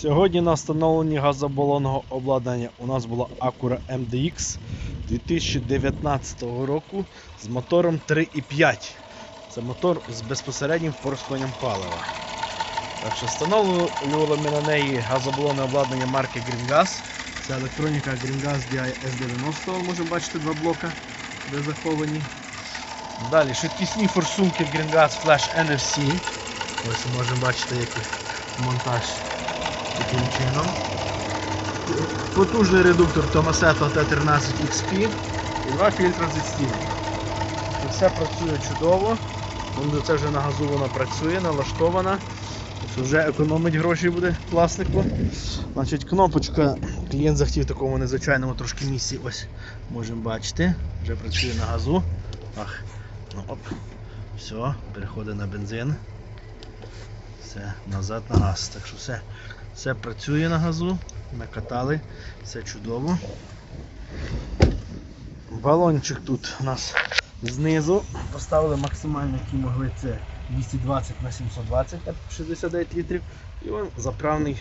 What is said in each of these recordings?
Сьогодні на встановленні газобалонного обладнання у нас була Acura MDX 2019 року з мотором 3,5. Це мотор з безпосереднім впорскуванням палива. Так що встановлювали ми на неї газобалонне обладнання марки Greengas. Це електроніка Greengas DI S90, можемо бачити два блока, де заховані. Далі швидкісні форсунки Greengas Flash NFC. Ось можемо бачити, який монтаж таким чином. Потужний редуктор Tomasetto T13 XP і два фільтри зі стіни. Все працює чудово. Це вже на газу вона працює, налаштована. Вже економить гроші буде власнику. Значить, кнопочка, клієнт захотів такому незвичайному трошки місці. Ось можемо бачити. Вже працює на газу. Ах, ну оп. Все, переходить на бензин. Все, назад на газ. Так що все, все працює на газу. Накатали, все чудово. Балончик тут у нас знизу. Поставили максимально, який могли це 220 на 720, 69 літрів. І он заправний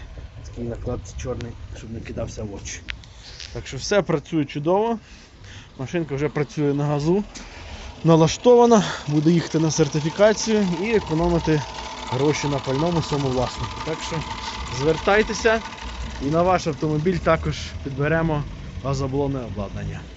такий наклад чорний, щоб не кидався в очі. Так що все працює чудово. Машинка вже працює на газу. Налаштована, буде їхати на сертифікацію і економити гроші на пальному своєму власнику. Так що звертайтеся і на ваш автомобіль також підберемо газоблонне обладнання.